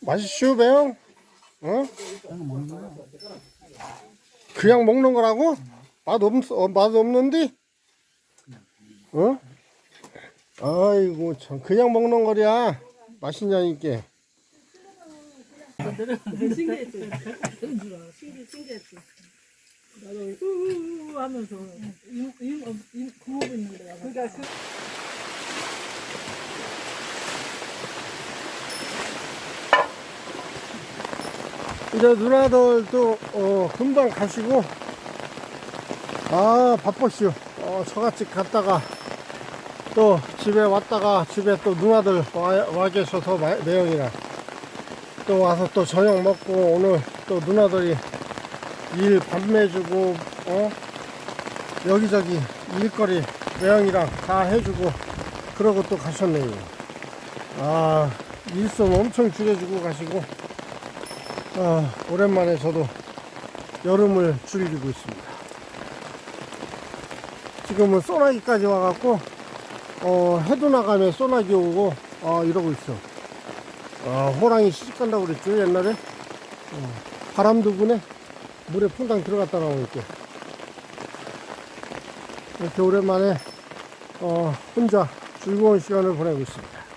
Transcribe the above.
맛있슈 배영? 어? 그냥 먹는 거라고? 맛 없, 어, 맛 없는데? 어? 아이고 참 그냥 먹는 거랴 맛있냐니까 신기했지. 신기 신기했지. 나도 우우 하면서 임임 구멍. 그러니까 그 이제 누나들도 어, 금방 가시고. 아 바빴슈 어, 처갓집 갔다가 또 집에 왔다가 집에 또 누나들 와, 와 계셔서 마- 매형이랑 또 와서 또 저녁 먹고 오늘 또 누나들이 일 밤매주고 어? 여기저기 일거리 매형이랑 다 해주고 그러고 또 가셨네요. 아 일손 엄청 줄여주고 가시고 아, 오랜만에 저도 여름을 즐기고 있습니다. 지금은 소나기까지 와갖고, 어, 해도 나가면 소나기 오고, 어, 이러고 있어. 아, 호랑이 시집간다고 그랬죠, 옛날에? 어, 바람도 부네? 물에 퐁당 들어갔다 나오니까. 이렇게 오랜만에, 어, 혼자 즐거운 시간을 보내고 있습니다.